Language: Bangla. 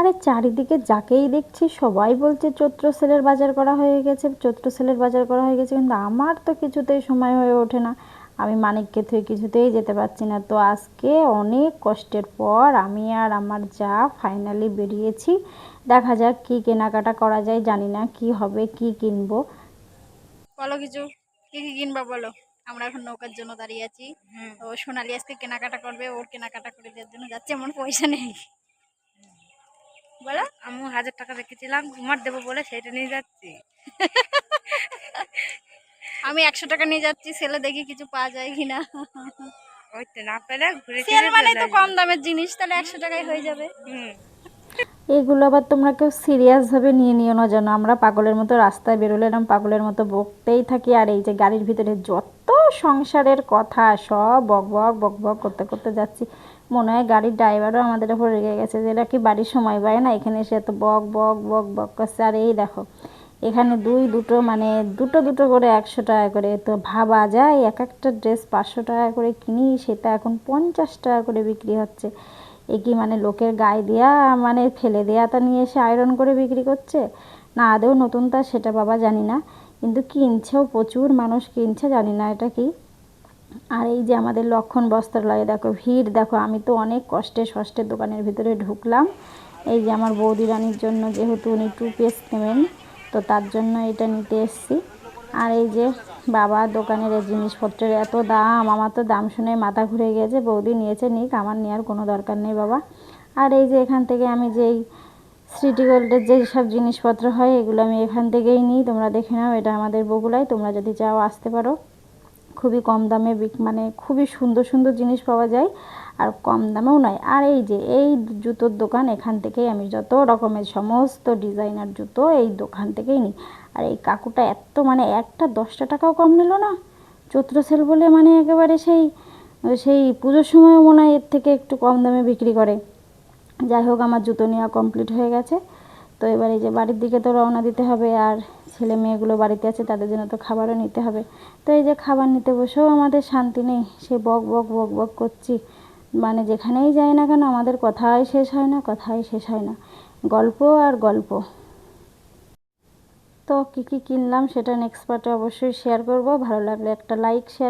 আরে চারিদিকে যাকেই দেখছি সবাই বলছে চৈত্র সেলের বাজার করা হয়ে গেছে চৈত্র সেলের বাজার করা হয়ে গেছে কিন্তু আমার তো কিছুতেই সময় হয়ে ওঠে না। আমি মানিককে থেকে কিছুতেই যেতে পারছি না। তো আজকে অনেক কষ্টের পর আমি আর আমার যা ফাইনালি বেরিয়েছি দেখা যাক কি কেনাকাটা করা যায় জানি না কি হবে কি কিনবো। বলো কিছু কি কি কিনবা বলো? আমরা এখন নৌকার জন্য দাঁড়িয়ে আছি। তো সোনালি আজকে কেনাকাটা করবে ওর কেনাকাটা করে দেওয়ার জন্য যাচ্ছে এমন পয়সা নেই। বলো আমি হাজার টাকা রেখেছিলাম তোমার দেবো বলে সেটা নিয়ে যাচ্ছি। আমি একশো টাকা নিয়ে যাচ্ছি সেলে দেখি কিছু পাওয়া যায় কিনা। ওই তো না পেলে ঘুরে সেল মানে তো কম দামের জিনিস তাহলে একশো টাকায় হয়ে যাবে। হুম। এগুলো আবার তোমরা কেউ সিরিয়াসভাবে নিয়ে নিও না যেন আমরা পাগলের মতো রাস্তায় বেরোলে এরম পাগলের মতো বকতেই থাকি আর এই যে গাড়ির ভিতরে যত সংসারের কথা সব বক বক বক বক করতে করতে যাচ্ছি। মনে হয় গাড়ির ড্রাইভারও আমাদের ওপর রেগে গেছে যে এরা কি বাড়ির সময় পায় না, এখানে এসে এত বক বক বক বক করছে। আর এই দেখো, এখানে দুই, দুটো মানে দুটো দুটো করে একশো টাকা করে। তো ভাবা যায়, এক একটা ড্রেস পাঁচশো টাকা করে কিনি, সেটা এখন পঞ্চাশ টাকা করে বিক্রি হচ্ছে। এ কি মানে লোকের গায়ে দেয়া মানে ফেলে দেয়া তা নিয়ে এসে আয়রন করে বিক্রি করছে? না, আদৌ নতুন তা, সেটা বাবা জানি না। কিন্তু কিনছেও প্রচুর, মানুষ কিনছে, জানি না এটা কি। আর এই যে আমাদের লক্ষণ বস্ত্রালয়ে, দেখো ভিড়, দেখো আমি তো অনেক কষ্টে সষ্টের দোকানের ভিতরে ঢুকলাম। এই যে আমার বৌদি রানীর জন্য যেহেতু উনি টু পিস নেবেন, তো তার জন্য এটা নিতে এসেছি। আর এই যে বাবা দোকানের এই জিনিসপত্রের এত দাম, আমার তো দাম শুনে মাথা ঘুরে গেছে। বৌদি নিয়েছে, নিক, আমার নেওয়ার কোনো দরকার নেই বাবা। আর এই যে এখান থেকে আমি যেই সিটি গোল্ডের যেই সব জিনিসপত্র হয়, এগুলো আমি এখান থেকেই নিই। তোমরা দেখে নাও, এটা আমাদের বগুলায় তোমরা যদি চাও আসতে পারো। খুবই কম দামে মানে খুবই সুন্দর সুন্দর জিনিস পাওয়া যায়, আর কম দামেও নয়। আর এই যে, এই জুতোর দোকান, এখান থেকেই আমি যত রকমের সমস্ত ডিজাইনার জুতো এই দোকান থেকেই নিই। আর এই কাকুটা এত মানে একটা দশটা টাকাও কম নিল না। চৈত্র সেল বলে মানে একেবারে সেই সেই পুজোর সময়ও মনে হয় এর থেকে একটু কম দামে বিক্রি করে। যাই হোক, আমার জুতো নেওয়া কমপ্লিট হয়ে গেছে। তো এবার এই যে বাড়ির দিকে তো রওনা দিতে হবে আর ছেলে মেয়েগুলো বাড়িতে আছে, তাদের জন্য তো খাবারও নিতে হবে। তো এই যে খাবার নিতে বসেও আমাদের শান্তি নেই, সে বক বক বক বক করছি। মানে যেখানেই যাই না কেন আমাদের কথাই শেষ হয় না, কথাই শেষ হয় না। গল্প আর গল্প। তো কী কী কিনলাম সেটা নেক্সট পার্টে অবশ্যই শেয়ার করব। ভালো লাগলে একটা লাইক শেয়ার